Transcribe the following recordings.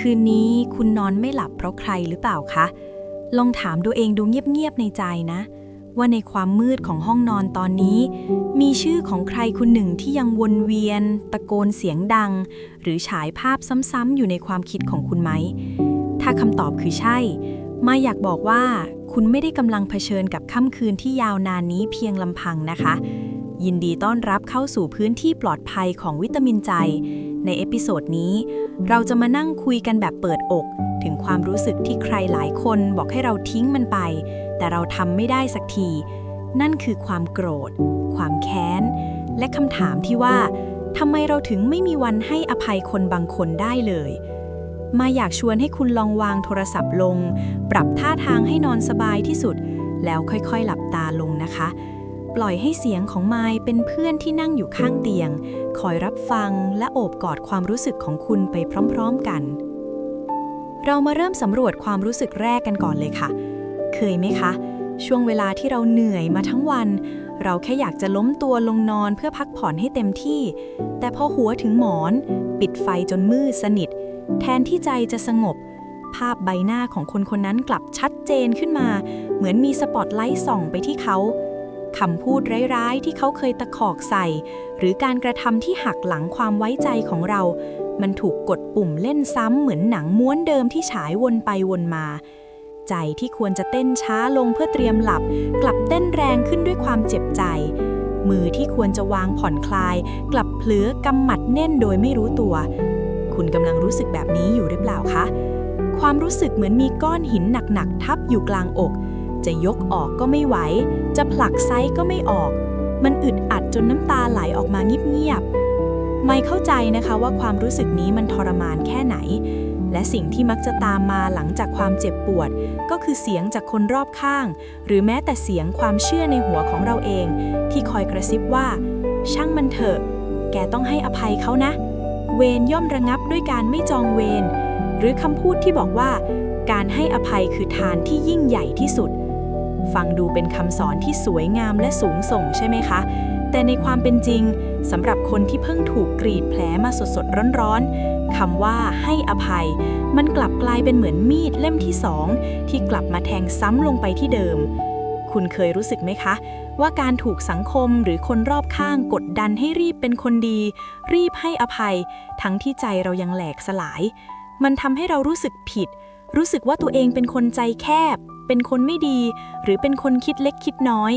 คืนนี้คุณนอนไม่หลับเพราะใครหรือเปล่าคะ ลองถามตัวเองดูเงียบๆในใจนะ ว่าในความมืดของห้องนอนตอนนี้ มีชื่อของใครคนหนึ่งที่ยังวนเวียน ตะโกนเสียงดัง หรือฉายภาพซ้ำๆอยู่ในความคิดของคุณไหม ถ้าคำตอบคือใช่ มาอยากบอกว่า คุณไม่ได้กำลังเผชิญกับค่ำคืนที่ยาวนานนี้เพียงลำพังนะคะ ยินดีต้อนรับเข้าสู่พื้นที่ปลอดภัยของวิตามินใจ ในเอพิโซดนี้ เราจะมานั่งคุยกันแบบเปิดอก ถึงความรู้สึกที่ใครหลายคนบอกให้เราทิ้งมันไป แต่เราทำไม่ได้สักที นั่นคือความโกรธ ความแค้น และคำถามที่ว่าทำไมเราถึงไม่มีวันให้อภัยคนบางคนได้เลย มาอยากชวนให้คุณลองวางโทรศัพท์ลง ปรับท่าทางให้นอนสบายที่สุด แล้วค่อยๆ หลับตาลงนะคะ ปล่อยให้เสียงของไมายเป็นเพื่อนที่นั่งอยู่ข้างเตียง คอยรับฟังและโอบกอดความรู้สึกของคุณไปพร้อมๆกัน เรามาเริ่มสำรวจความรู้สึกแรกกันก่อนเลยค่ะ เคยไหมคะ ช่วงเวลาที่เราเหนื่อยมาทั้งวัน เราแค่อยากจะล้มตัวลงนอนเพื่อพักผ่อนให้เต็มที่ แต่พอหัวถึงหมอน ปิดไฟจนมืดสนิท แทนที่ใจจะสงบภาพใบหน้าของคนคนนั้นกลับชัดเจนขึ้นมา เหมือนมีสปอตไลท์ส่องไปที่เขา คำพูดร้ายๆ ที่เขาเคยตะคอกใส่ หรือการกระทำที่หักหลังความไว้ใจของเรา มันถูกกดปุ่มเล่นซ้ำเหมือนหนังม้วนเดิมที่ฉายวนไปวนมา ใจที่ควรจะเต้นช้าลงเพื่อเตรียมหลับ กลับเต้นแรงขึ้นด้วยความเจ็บใจ มือที่ควรจะวางผ่อนคลาย กลับเผลอกำหมัดแน่นโดยไม่รู้ตัว คุณกำลังรู้สึกแบบนี้อยู่หรือเปล่าคะ ความรู้สึกเหมือนมีก้อนหินหนักๆทับอยู่กลางอก จะยกออกก็ไม่ไหว จะผลักไซก็ไม่ออก มันอึดอัดจนน้ำตาไหลออกมาเงียบๆ ไม่เข้าใจนะคะว่าความรู้สึกนี้มันทรมานแค่ไหน และสิ่งที่มักจะตามมาหลังจากความเจ็บปวด ก็คือเสียงจากคนรอบข้าง หรือแม้แต่เสียงความเชื่อในหัวของเราเอง ที่คอยกระซิบว่า ช่างมันเถอะ แกต้องให้อภัยเขานะ เวรย่อมระงับด้วยการไม่จองเวรหรือคำพูดที่บอกว่าการให้อภัยคือทานที่ยิ่งใหญ่ที่สุด ฟังดูเป็นคำสอนที่สวยงามและสูงส่งใช่ไหมคะ แต่ในความเป็นจริงสำหรับคนที่เพิ่งถูกกรีดแผลมาสดๆร้อนๆคำว่าให้อภัย มันกลับกลายเป็นเหมือนมีดเล่มที่สองที่กลับมาแทงซ้ำลงไปที่เดิม คุณเคยรู้สึกไหมคะ ว่าการถูกสังคมหรือคนรอบข้างกดดันให้รีบเป็นคนดี รีบให้อภัย ทั้งที่ใจเรายังแหลกสลาย มันทำให้เรารู้สึกผิด รู้สึกว่าตัวเองเป็นคนใจแคบ เป็นคนไม่ดี หรือเป็นคนคิดเล็กคิดน้อย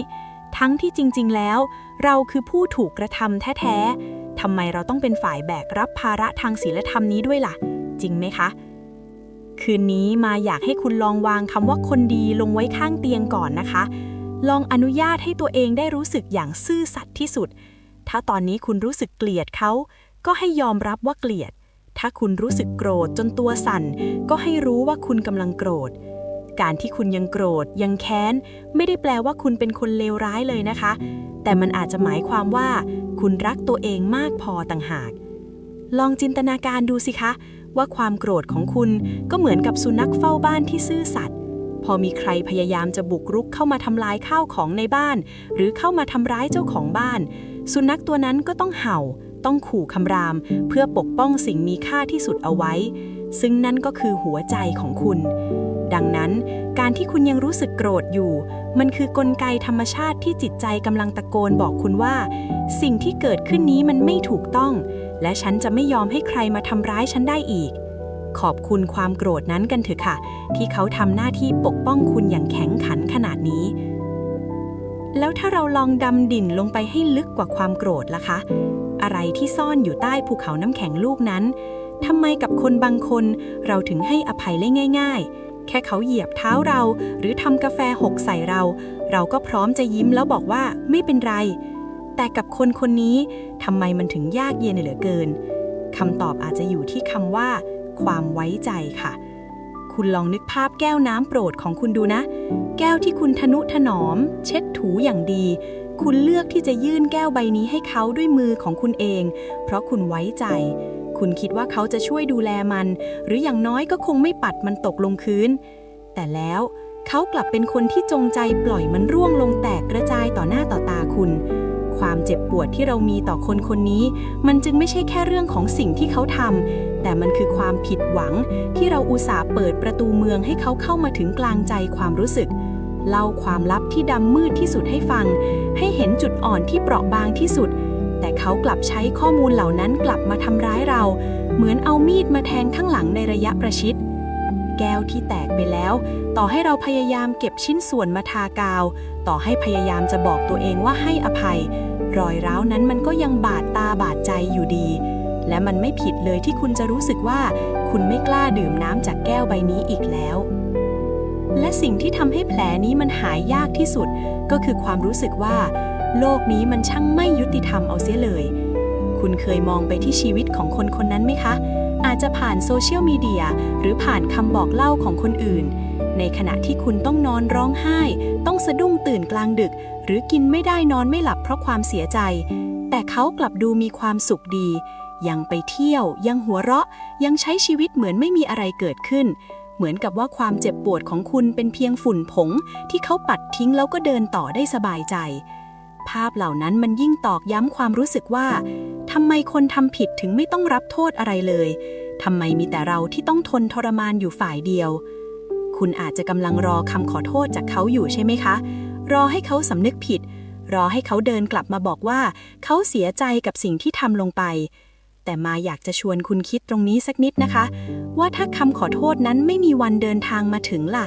ทั้งที่จริง ๆ แล้ว เราคือผู้ถูกกระทำแท้ๆทำไมเราต้องเป็นฝ่ายแบกรับภาระทางศีลธรรมนี้ด้วยล่ะ จริงไหมคะ คืนนี้มาอยากให้คุณลองวางคำว่าคนดีลงไว้ข้างเตียงก่อนนะคะ ลองอนุญาตให้ตัวเองได้รู้สึกอย่างซื่อสัตย์ที่สุด ถ้าตอนนี้คุณรู้สึกเกลียดเขา ก็ให้ยอมรับว่าเกลียดถ้าคุณรู้สึกโกรธจนตัวสั่น ก็ให้รู้ว่าคุณกำลังโกรธ การที่คุณยังโกรธ ยังแค้น ไม่ได้แปลว่าคุณเป็นคนเลวร้ายเลยนะคะ แต่มันอาจจะหมายความว่า คุณรักตัวเองมากพอต่างหาก ลองจินตนาการดูสิคะ ว่าความโกรธของคุณก็เหมือนกับสุนัขเฝ้าบ้านที่ซื่อสัตย์พอมีใครพยายามจะบุกรุกเข้ามาทำลายข้าวของในบ้าน หรือเข้ามาทำร้ายเจ้าของบ้าน สุนัขตัวนั้นก็ต้องเห่า ต้องขู่คำราม เพื่อปกป้องสิ่งมีค่าที่สุดเอาไว้ ซึ่งนั่นก็คือหัวใจของคุณ ดังนั้น การที่คุณยังรู้สึกโกรธอยู่ มันคือกลไกธรรมชาติที่จิตใจกำลังตะโกนบอกคุณว่า สิ่งที่เกิดขึ้นนี้มันไม่ถูกต้อง และฉันจะไม่ยอมให้ใครมาทำร้ายฉันได้อีก ขอบคุณความโกรธนั้นกันเถอะค่ะ ที่เขาทำหน้าที่ปกป้องคุณอย่างแข็งขันขนาดนี้ แล้วถ้าเราลองดำดิ่นลงไปให้ลึกกว่าความโกรธล่ะคะ อะไรที่ซ่อนอยู่ใต้ภูเขาน้ำแข็งลูกนั้นทำไมกับคนบางคนเราถึงให้อภัยได้ง่าย แค่เขาเหยียบเท้าเรา หรือทำกาแฟหกใส่เรา เราก็พร้อมจะยิ้มแล้วบอกว่าไม่เป็นไร แต่กับคนคนนี้ทำไมมันถึงยากเย็นเหลือเกินคำตอบอาจจะอยู่ที่คำว่า ความไว้ใจค่ะคุณลองนึกภาพแก้วน้ำโปรดของคุณดูนะ แก้วที่คุณทนุถนอม เช็ดถูอย่างดี คุณเลือกที่จะยื่นแก้วใบนี้ให้เขาด้วยมือของคุณเอง เพราะคุณไว้ใจ คุณคิดว่าเขาจะช่วยดูแลมัน หรืออย่างน้อยก็คงไม่ปัดมันตกลงพื้นแต่แล้วเขากลับเป็นคนที่จงใจปล่อยมันร่วงลงแตกกระจายต่อหน้าต่อตาคุณ ความเจ็บปวดที่เรามีต่อคนคนนี้ มันจึงไม่ใช่แค่เรื่องของสิ่งที่เขาทำแต่มันคือความผิดหวังที่เราอุตส่าห์เปิดประตูเมืองให้เขาเข้ามาถึงกลางใจความรู้สึกเล่าความลับที่ดำมืดที่สุดให้ฟัง ให้เห็นจุดอ่อนที่เปราะบางที่สุด แต่เขากลับใช้ข้อมูลเหล่านั้นกลับมาทำร้ายเรา เหมือนเอามีดมาแทงข้างหลังในระยะประชิด แก้วที่แตกไปแล้ว ต่อให้เราพยายามเก็บชิ้นส่วนมาทากาว ต่อให้พยายามจะบอกตัวเองว่าให้อภัย รอยร้าวนั้นมันก็ยังบาดตาบาดใจอยู่ดี และมันไม่ผิดเลยที่คุณจะรู้สึกว่า คุณไม่กล้าดื่มน้ำจากแก้วใบนี้อีกแล้วและสิ่งที่ทำให้แผลนี้มันหายยากที่สุด ก็คือความรู้สึกว่า โลกนี้มันช่างไม่ยุติธรรมเอาเสียเลย คุณเคยมองไปที่ชีวิตของคนคนนั้นไหมคะ อาจจะผ่านโซเชียลมีเดียหรือผ่านคำบอกเล่าของคนอื่น ในขณะที่คุณต้องนอนร้องไห้ ต้องสะดุ้งตื่นกลางดึก หรือกินไม่ได้นอนไม่หลับเพราะความเสียใจ แต่เขากลับดูมีความสุขดี ยังไปเที่ยว ยังหัวเราะ ยังใช้ชีวิตเหมือนไม่มีอะไรเกิดขึ้นเหมือนกับว่าความเจ็บปวดของคุณเป็นเพียงฝุ่นผง ที่เขาปัดทิ้งแล้วก็เดินต่อได้สบายใจ ภาพเหล่านั้นมันยิ่งตอกย้ำความรู้สึกว่าทำไมคนทำผิดถึงไม่ต้องรับโทษอะไรเลยทำไมมีแต่เราที่ต้องทนทรมานอยู่ฝ่ายเดียว คุณอาจจะกำลังรอคำขอโทษจากเขาอยู่ใช่ไหมคะ รอให้เขาสำนึกผิด รอให้เขาเดินกลับมาบอกว่า เขาเสียใจกับสิ่งที่ทำลงไป แต่มาอยากจะชวนคุณคิดตรงนี้สักนิดนะคะ ว่าถ้าคำขอโทษนั้นไม่มีวันเดินทางมาถึงล่ะ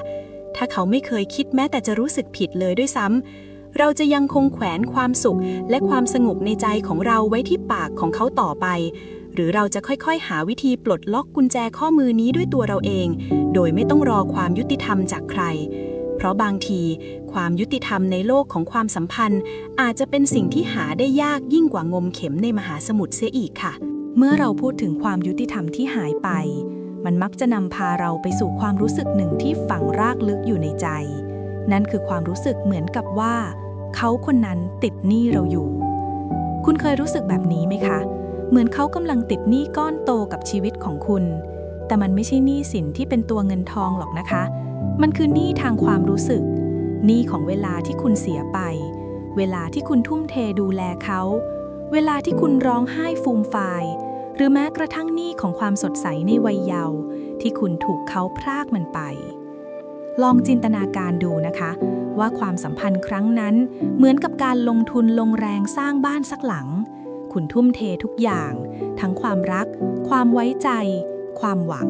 ถ้าเขาไม่เคยคิดแม้แต่จะรู้สึกผิดเลยด้วยซ้ำ เราจะยังคงแขวนความสุขและความสงบในใจของเราไว้ที่ปากของเขาต่อไป หรือเราจะค่อยๆ หาวิธีปลดล็อกกุญแจข้อมือนี้ด้วยตัวเราเอง โดยไม่ต้องรอความยุติธรรมจากใคร เพราะบางที ความยุติธรรมในโลกของความสัมพันธ์ อาจจะเป็นสิ่งที่หาได้ยากยิ่งกว่างมเข็มในมหาสมุทรเสียอีกค่ะ เมื่อเราพูดถึงความยุติธรรมที่หายไป มันมักจะนำพาเราไปสู่ความรู้สึกหนึ่งที่ฝังรากลึกอยู่ในใจนั่นคือความรู้สึกเหมือนกับว่า เขาคนนั้นติดหนี้เราอยู่ คุณเคยรู้สึกแบบนี้ไหมคะ เหมือนเขากำลังติดหนี้ก้อนโตกับชีวิตของคุณ แต่มันไม่ใช่หนี้สินที่เป็นตัวเงินทองหรอกนะคะ มันคือหนี้ทางความรู้สึก หนี้ของเวลาที่คุณเสียไป เวลาที่คุณทุ่มเทดูแลเขา เวลาที่คุณร้องไห้ฟูมฟายหรือแม้กระทั่งหนี้ของความสดใสในวัยเยาว์ที่คุณถูกเขาพรากมันไป ลองจินตนาการดูนะคะ ว่าความสัมพันธ์ครั้งนั้น เหมือนกับการลงทุนลงแรงสร้างบ้านสักหลัง คุณทุ่มเททุกอย่าง ทั้งความรัก ความไว้ใจ ความหวัง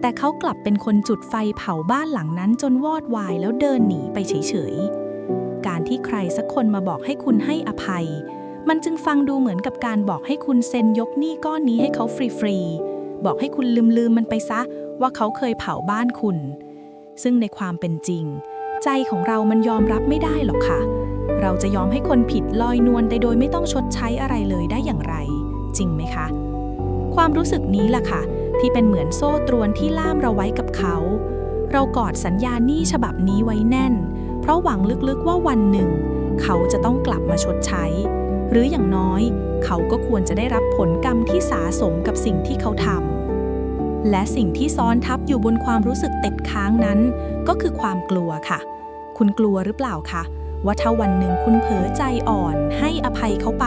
แต่เขากลับเป็นคนจุดไฟเผาบ้านหลังนั้นจนวอดวายแล้วเดินหนีไปเฉยๆ การที่ใครสักคนมาบอกให้คุณให้อภัย มันจึงฟังดูเหมือนกับการบอกให้คุณเซ็นยกหนี้ก้อนนี้ให้เขาฟรีๆบอกให้คุณลืมๆมันไปซะว่าเขาเคยเผาบ้านคุณ ซึ่งในความเป็นจริง ใจของเรามันยอมรับไม่ได้หรอกค่ะ เราจะยอมให้คนผิดลอยนวลแต่โดยไม่ต้องชดใช้อะไรเลยได้อย่างไร จริงไหมคะ ความรู้สึกนี้ล่ะค่ะ ที่เป็นเหมือนโซ่ตรวนที่ล่ามเราไว้กับเขา เรากอดสัญญาหนี้ฉบับนี้ไว้แน่น เพราะหวังลึกๆว่าวันหนึ่ง เขาจะต้องกลับมาชดใช้ หรืออย่างน้อย เขาก็ควรจะได้รับผลกรรมที่สาสมกับสิ่งที่เขาทำและสิ่งที่ซ้อนทับอยู่บนความรู้สึก ติดค้างนั้น ก็คือความกลัวค่ะ คุณกลัวหรือเปล่าคะว่าถ้าวันหนึ่งคุณเผลอใจอ่อนให้อภัยเขาไป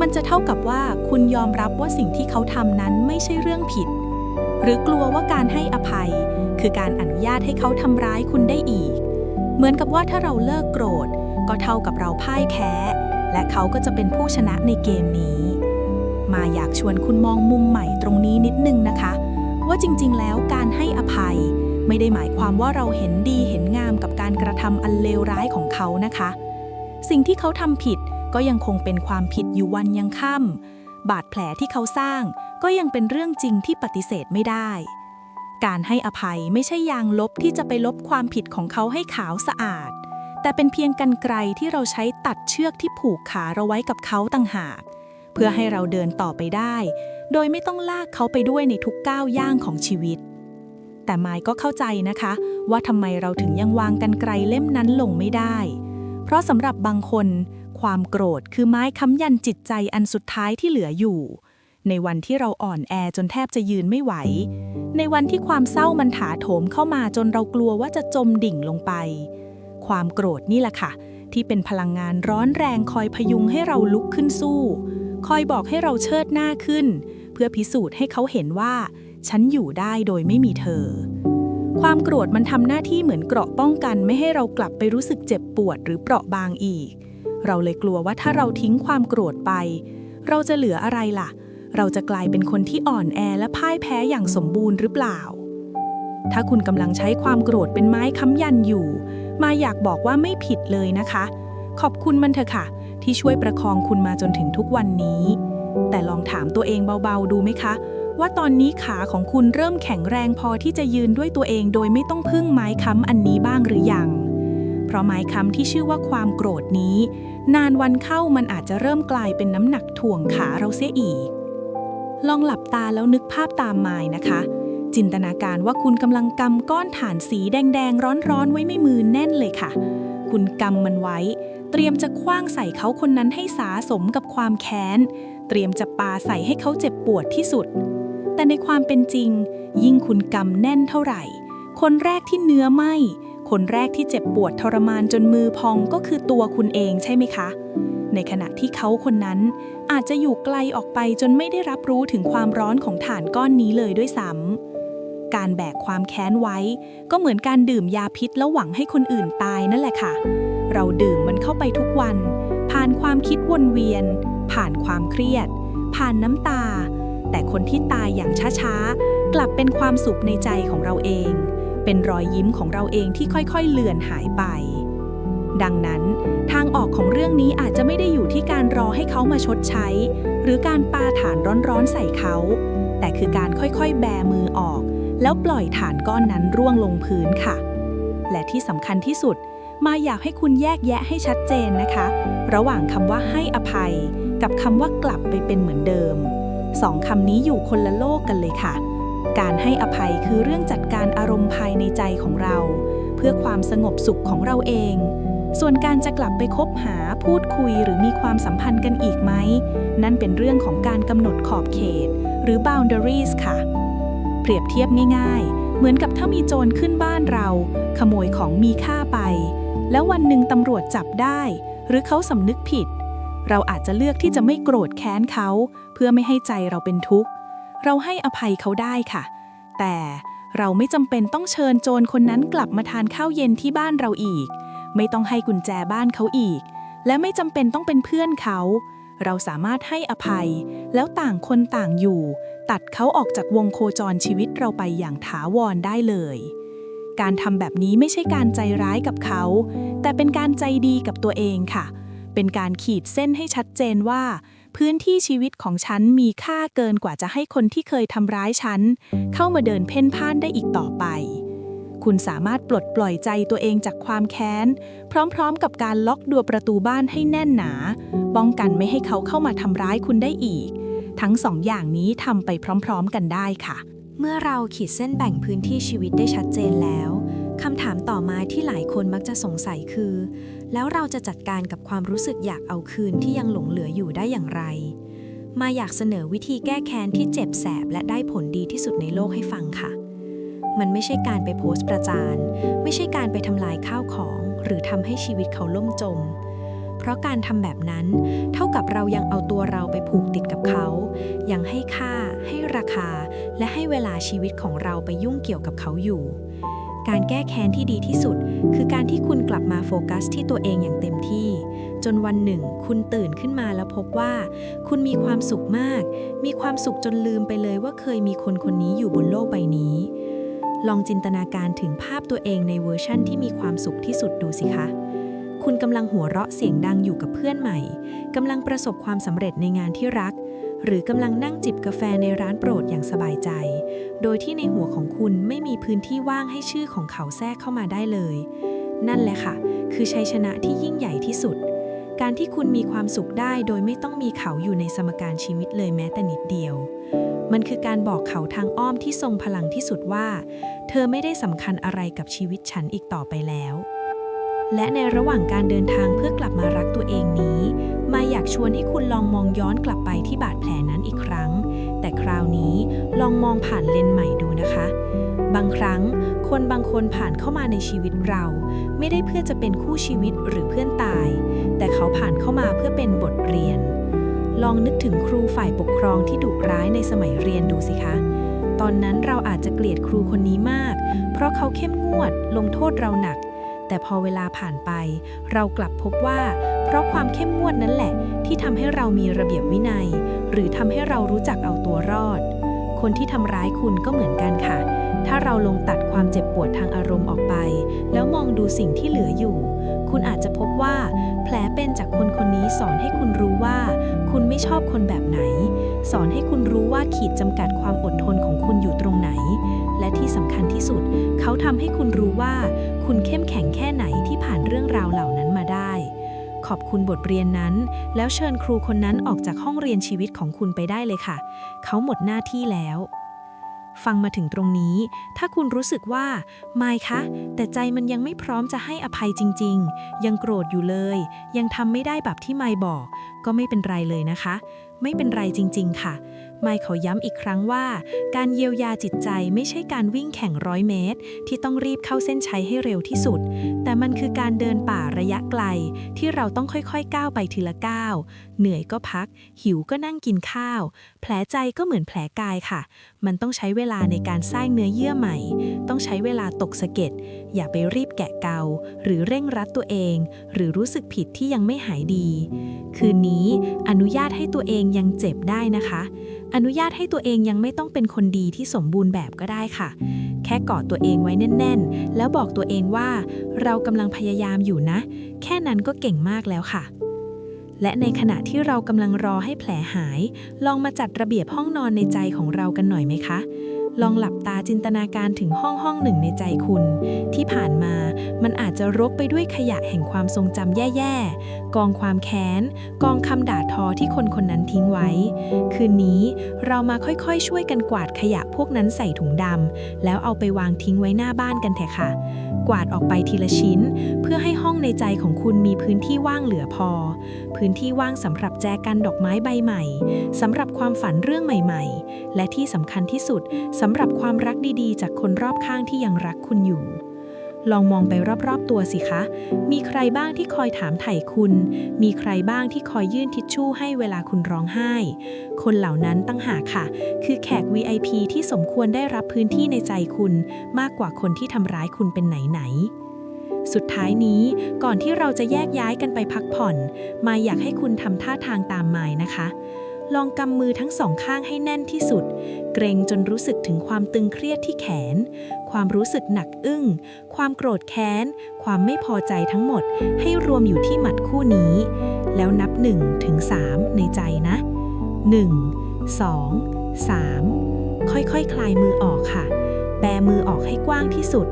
มันจะเท่ากับว่าคุณยอมรับว่าสิ่งที่เขาทำนั้นไม่ใช่เรื่องผิด หรือกลัวว่าการให้อภัย คือการอนุญาตให้เขาทำร้ายคุณได้อีก เหมือนกับว่าถ้าเราเลิกโกรธ ก็เท่ากับเราพ่ายแพ้และเขาก็จะเป็นผู้ชนะในเกมนี้ มาอยากชวนคุณมองมุมใหม่ตรงนี้นิดนึงนะคะ ว่าจริงๆ แล้วการให้อภัย ไม่ได้หมายความว่าเราเห็นดีเห็นงามกับการกระทำอันเลวร้ายของเขานะคะ สิ่งที่เขาทำผิดก็ยังคงเป็นความผิดอยู่วันยังค่ำบาดแผลที่เขาสร้าง ก็ยังเป็นเรื่องจริงที่ปฏิเสธไม่ได้ การให้อภัยไม่ใช่ยางลบที่จะไปลบความผิดของเขาให้ขาวสะอาด แต่เป็นเพียงกันไกรที่เราใช้ตัดเชือกที่ผูกขาเราไว้กับเขาต่างหาก เพื่อให้เราเดินต่อไปได้ โดยไม่ต้องลากเขาไปด้วยในทุกก้าวย่างของชีวิต แต่ไมค์ก็เข้าใจนะคะ ว่าทำไมเราถึงยังวางกันไกลเล่มนั้นลงไม่ได้ เพราะสำหรับบางคน ความโกรธคือไม้ค้ำยันจิตใจอันสุดท้ายที่เหลืออยู่ ในวันที่เราอ่อนแอจนแทบจะยืนไม่ไหว ในวันที่ความเศร้ามันถาโถมเข้ามาจนเรากลัวว่าจะจมดิ่งลงไป ความโกรธนี่แหละค่ะ ที่เป็นพลังงานร้อนแรงคอยพยุงให้เราลุกขึ้นสู้ คอยบอกให้เราเชิดหน้าขึ้น เพื่อพิสูจน์ให้เขาเห็นว่า ฉันอยู่ได้โดยไม่มีเธอ ความโกรธมันทำหน้าที่เหมือนเกราะป้องกันไม่ให้เรากลับไปรู้สึกเจ็บปวดหรือเปราะบางอีก เราเลยกลัวว่าถ้าเราทิ้งความโกรธไป เราจะเหลืออะไรล่ะ เราจะกลายเป็นคนที่อ่อนแอและพ่ายแพ้อย่างสมบูรณ์หรือเปล่า ถ้าคุณกำลังใช้ความโกรธเป็นไม้ค้ำยันอยู่ มาอยากบอกว่าไม่ผิดเลยนะคะ ขอบคุณมันเถอะค่ะ ที่ช่วยประคองคุณมาจนถึงทุกวันนี้ แต่ลองถามตัวเองเบาๆดูไหมคะ ว่าตอนนี้ขาของคุณเริ่มแข็งแรงพอที่จะยืนด้วยตัวเองโดยไม่ต้องพึ่งไม้ค้ำอันนี้บ้างหรือยัง เพราะไม้ค้ำที่ชื่อว่าความโกรธนี้ นานวันเข้ามันอาจจะเริ่มกลายเป็นน้ำหนักถ่วงขาเราเสียอีก ลองหลับตาแล้วนึกภาพตามมายนะคะ จินตนาการว่าคุณกำลังกำก้อนถ่านสีแดง ๆ ร้อนๆไว้ในมือแน่นเลยค่ะ คุณกำมันไว้ เตรียมจะคว้างใส่เขาคนนั้นให้สาสมกับความแค้นเตรียมจะปาใส่ให้เขาเจ็บปวดที่สุด แต่ในความเป็นจริง ยิ่งคุณกำแน่นเท่าไหร่ คนแรกที่เนื้อไหมคนแรกที่เจ็บปวดทรมานจนมือพองก็คือตัวคุณเองใช่ไหมคะ ในขณะที่เขาคนนั้น อาจจะอยู่ไกลออกไปจนไม่ได้รับรู้ถึงความร้อนของถ่านก้อนนี้เลยด้วยซ้ำการแบกความแค้นไว้ ก็เหมือนการดื่มยาพิษแล้วหวังให้คนอื่นตายนั่นแหละค่ะ เราดื่มมันเข้าไปทุกวัน ผ่านความคิดวนเวียน ผ่านความเครียด ผ่านน้ำตา แต่คนที่ตายอย่างช้าๆ กลับเป็นความสุขในใจของเราเอง เป็นรอยยิ้มของเราเองที่ค่อยๆ เลือนหายไป ดังนั้น ทางออกของเรื่องนี้อาจจะไม่ได้อยู่ที่การรอให้เขามาชดใช้ หรือการปาฐานร้อนๆใส่เขา แต่คือการค่อยๆ แบมือออก แล้วปล่อยฐานก้อนนั้นร่วงลงพื้นค่ะ และที่สำคัญที่สุดมาอยากให้คุณแยกแยะให้ชัดเจนนะคะ ระหว่างคำว่าให้อภัย กับคำว่ากลับไปเป็นเหมือนเดิม สองคำนี้อยู่คนละโลกกันเลยค่ะ การให้อภัยคือเรื่องจัดการอารมณ์ภายในใจของเรา เพื่อความสงบสุขของเราเอง ส่วนการจะกลับไปคบหาพูดคุยหรือมีความสัมพันธ์กันอีกไหม นั่นเป็นเรื่องของการกำหนดขอบเขต หรือ boundaries ค่ะ เปรียบเทียบง่าย ๆ เหมือนกับถ้ามีโจรขึ้นบ้านเรา ขโมยของมีค่าไป แล้ววันหนึ่งตำรวจจับได้ หรือเขาสำนึกผิด เราอาจจะเลือกที่จะไม่โกรธแค้นเขา เพื่อไม่ให้ใจเราเป็นทุกข์ เราให้อภัยเขาได้ค่ะ แต่เราไม่จำเป็นต้องเชิญโจรคนนั้นกลับมาทานข้าวเย็นที่บ้านเราอีก ไม่ต้องให้กุญแจบ้านเขาอีก และไม่จำเป็นต้องเป็นเพื่อนเขา เราสามารถให้อภัย แล้วต่างคนต่างอยู่ ตัดเขาออกจากวงโคจรชีวิตเราไปอย่างถาวรได้เลยการทำแบบนี้ไม่ใช่การใจร้ายกับเขา แต่เป็นการใจดีกับตัวเองค่ะ เป็นการขีดเส้นให้ชัดเจนว่า พื้นที่ชีวิตของฉันมีค่าเกินกว่าจะให้คนที่เคยทำร้ายฉัน เข้ามาเดินเพ่นพ่านได้อีกต่อไป คุณสามารถปลดปล่อยใจตัวเองจากความแค้น พร้อมๆ กับการล็อกดัวประตูบ้านให้แน่นหนา ป้องกันไม่ให้เขาเข้ามาทำร้ายคุณได้อีก ทั้งสองอย่างนี้ทำไปพร้อมๆ กันได้ค่ะ เมื่อเราขีดเส้นแบ่งพื้นที่ชีวิตได้ชัดเจนแล้วคำถามต่อมาที่หลายคนมักจะสงสัยคือ แล้วเราจะจัดการกับความรู้สึกอยากเอาคืนที่ยังหลงเหลืออยู่ได้อย่างไร มาอยากเสนอวิธีแก้แค้นที่เจ็บแสบและได้ผลดีที่สุดในโลกให้ฟังค่ะ มันไม่ใช่การไปโพสต์ประจาน ไม่ใช่การไปทำลายข้าวของ หรือทำให้ชีวิตเขาล่มจม เพราะการทำแบบนั้น เท่ากับเรายังเอาตัวเราไปผูกติดกับเขา ยังให้ค่า ให้ราคา และให้เวลาชีวิตของเราไปยุ่งเกี่ยวกับเขาอยู่ การแก้แค้นที่ดีที่สุด คือการที่คุณกลับมาโฟกัสที่ตัวเองอย่างเต็มที่ จนวันหนึ่ง คุณตื่นขึ้นมาแล้วพบว่า คุณมีความสุขมาก มีความสุขจนลืมไปเลยว่าเคยมีคนคนนี้อยู่บนโลกใบนี้ ลองจินตนาการถึงภาพตัวเองในเวอร์ชั่นที่มีความสุขที่สุดดูสิคะคุณกำลังหัวเราะเสียงดังอยู่กับเพื่อนใหม่ กำลังประสบความสำเร็จในงานที่รัก หรือกำลังนั่งจิบกาแฟในร้านโปรดอย่างสบายใจ โดยที่ในหัวของคุณไม่มีพื้นที่ว่างให้ชื่อของเขาแทรกเข้ามาได้เลย นั่นแหละค่ะ คือชัยชนะที่ยิ่งใหญ่ที่สุด การที่คุณมีความสุขได้โดยไม่ต้องมีเขาอยู่ในสมการชีวิตเลยแม้แต่นิดเดียว มันคือการบอกเขาทางอ้อมที่ทรงพลังที่สุดว่า เธอไม่ได้สำคัญอะไรกับชีวิตฉันอีกต่อไปแล้วและในระหว่างการเดินทางเพื่อกลับมารักตัวเองนี้ มาอยากชวนให้คุณลองมองย้อนกลับไปที่บาดแผลนั้นอีกครั้ง แต่คราวนี้ลองมองผ่านเลนใหม่ดูนะคะ บางครั้งคนบางคนผ่านเข้ามาในชีวิตเรา ไม่ได้เพื่อจะเป็นคู่ชีวิตหรือเพื่อนตาย แต่เขาผ่านเข้ามาเพื่อเป็นบทเรียน ลองนึกถึงครูฝ่ายปกครองที่ดุร้ายในสมัยเรียนดูสิคะตอนนั้นเราอาจจะเกลียดครูคนนี้มาก เพราะเขาเข้มงวดลงโทษเราหนัก แต่พอเวลาผ่านไป เรากลับพบว่า เพราะความเข้มงวดนั่นแหละ ที่ทำให้เรามีระเบียบวินัย หรือทำให้เรารู้จักเอาตัวรอด คนที่ทำร้ายคุณก็เหมือนกันค่ะ ถ้าเราลงตัดความเจ็บปวดทางอารมณ์ออกไป แล้วมองดูสิ่งที่เหลืออยู่ คุณอาจจะพบว่า แผลเป็นจากคนคนนี้สอนให้คุณรู้ว่า คุณไม่ชอบคนแบบไหน สอนให้คุณรู้ว่าขีดจำกัดความอดทนของคุณอยู่ตรงไหน และที่สำคัญที่สุด เขาทำให้คุณรู้ว่า คุณเข้มแข็งแค่ไหนที่ผ่านเรื่องราวเหล่านั้นมาได้ ขอบคุณบทเรียนนั้น แล้วเชิญครูคนนั้นออกจากห้องเรียนชีวิตของคุณไปได้เลยค่ะ เขาหมดหน้าที่แล้ว ฟังมาถึงตรงนี้ ถ้าคุณรู้สึกว่า ไม่คะ แต่ใจมันยังไม่พร้อมจะให้อภัยจริง ๆ ยังโกรธอยู่เลย ยังทำไม่ได้แบบที่ไม่บอก ก็ไม่เป็นไรเลยนะคะ ไม่เป็นไรจริง ๆ ค่ะ ไม่ขอย้ำอีกครั้งว่า การเยียวยาจิตใจไม่ใช่การวิ่งแข่งร้อยเมตร ที่ต้องรีบเข้าเส้นชัยให้เร็วที่สุด แต่มันคือการเดินป่าระยะไกล ที่เราต้องค่อยๆก้าวไปทีละก้าวเหนื่อยก็พัก หิวก็นั่งกินข้าว แผลใจก็เหมือนแผลกายค่ะ มันต้องใช้เวลาในการสร้างเนื้อเยื่อใหม่ ต้องใช้เวลาตกสะเก็ดอย่าไปรีบแกะเกา หรือเร่งรัดตัวเอง หรือรู้สึกผิดที่ยังไม่หายดี คืนนี้อนุญาตให้ตัวเองยังเจ็บได้นะคะ อนุญาตให้ตัวเองยังไม่ต้องเป็นคนดีที่สมบูรณ์แบบก็ได้ค่ะ แค่กอดตัวเองไว้แน่น ๆ แล้วบอกตัวเองว่า เรากำลังพยายามอยู่นะ แค่นั้นก็เก่งมากแล้วค่ะและในขณะที่เรากำลังรอให้แผลหาย ลองมาจัดระเบียบห้องนอนในใจของเรากันหน่อยไหมคะ ลองหลับตาจินตนาการถึงห้องห้องหนึ่งในใจคุณ ที่ผ่านมามันอาจจะรกไปด้วยขยะแห่งความทรงจำแย่ๆ กองความแค้น กองคำด่าทอที่คนคนนั้นทิ้งไว้ คืนนี้เรามาค่อยๆ ช่วยกันกวาดขยะพวกนั้นใส่ถุงดำแล้วเอาไปวางทิ้งไว้หน้าบ้านกันเถอะค่ะ กวาดออกไปทีละชิ้น เพื่อให้ห้องในใจของคุณมีพื้นที่ว่างเหลือพอ พื้นที่ว่างสำหรับแจกันดอกไม้ใบใหม่สำหรับความฝันเรื่องใหม่ ๆ และที่สำคัญที่สุดสำำหรับความรักดีๆ จากคนรอบข้างที่ยังรักคุณอยู่ ลองมองไปรอบๆตัวสิคะ มีใครบ้างที่คอยถามไถ่คุณ มีใครบ้างที่คอยยื่นทิชชู่ให้เวลาคุณร้องไห้ คนเหล่านั้นตั้งหากค่ะ คือแขก VIP ที่สมควรได้รับพื้นที่ในใจคุณ มากกว่าคนที่ทำร้ายคุณเป็นไหนๆสุดท้ายนี้ก่อนที่เราจะแยกย้ายกันไปพักผ่อน มายอยากให้คุณทำท่าทางตามมายนะคะ ลองกำมือทั้งสองข้างให้แน่นที่สุด เกรงจนรู้สึกถึงความตึงเครียดที่แขน ความรู้สึกหนักอึ้ง ความโกรธแค้น ความไม่พอใจทั้งหมด ให้รวมอยู่ที่หมัดคู่นี้ แล้วนับ1ถึง3ในใจนะ 1 2 3 ค่อยๆคคลายมือออกค่ะ แบมือออกให้กว้างที่สุด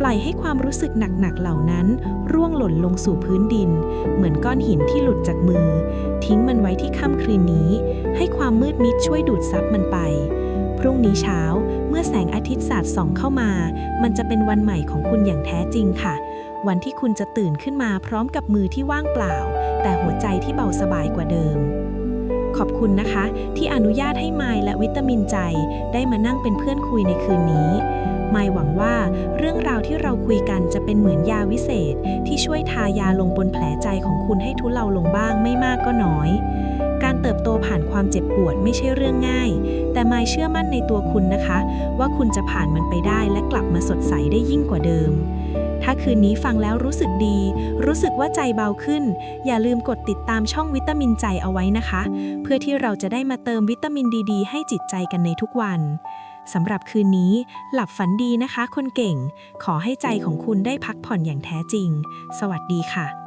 ปล่อยให้ความรู้สึกหนักๆเหล่านั้น ร่วงหล่นลงสู่พื้นดิน เหมือนก้อนหินที่หลุดจากมือ ทิ้งมันไว้ที่ค่ำคืนนี้ ให้ความมืดมิดช่วยดูดซับมันไป พรุ่งนี้เช้าเมื่อแสงอาทิตย์สาดส่องเข้ามา มันจะเป็นวันใหม่ของคุณอย่างแท้จริงค่ะ วันที่คุณจะตื่นขึ้นมาพร้อมกับมือที่ว่างเปล่า แต่หัวใจที่เบาสบายกว่าเดิมขอบคุณนะคะ ที่อนุญาตให้ไมล์และวิตามินใจ ได้มานั่งเป็นเพื่อนคุยในคืนนี้ ไมล์หวังว่าเรื่องราวที่เราคุยกันจะเป็นเหมือนยาวิเศษ ที่ช่วยทายาลงบนแผลใจของคุณให้ทุเลาลงบ้างไม่มากก็น้อย การเติบโตผ่านความเจ็บปวดไม่ใช่เรื่องง่าย แต่ไมล์เชื่อมั่นในตัวคุณนะคะ ว่าคุณจะผ่านมันไปได้และกลับมาสดใสได้ยิ่งกว่าเดิมถ้าคืนนี้ฟังแล้วรู้สึกดี รู้สึกว่าใจเบาขึ้น อย่าลืมกดติดตามช่องวิตามินใจเอาไว้นะคะ เพื่อที่เราจะได้มาเติมวิตามินดี ๆ ให้จิตใจกันในทุกวัน สำหรับคืนนี้ หลับฝันดีนะคะ คนเก่ง ขอให้ใจของคุณได้พักผ่อนอย่างแท้จริง สวัสดีค่ะ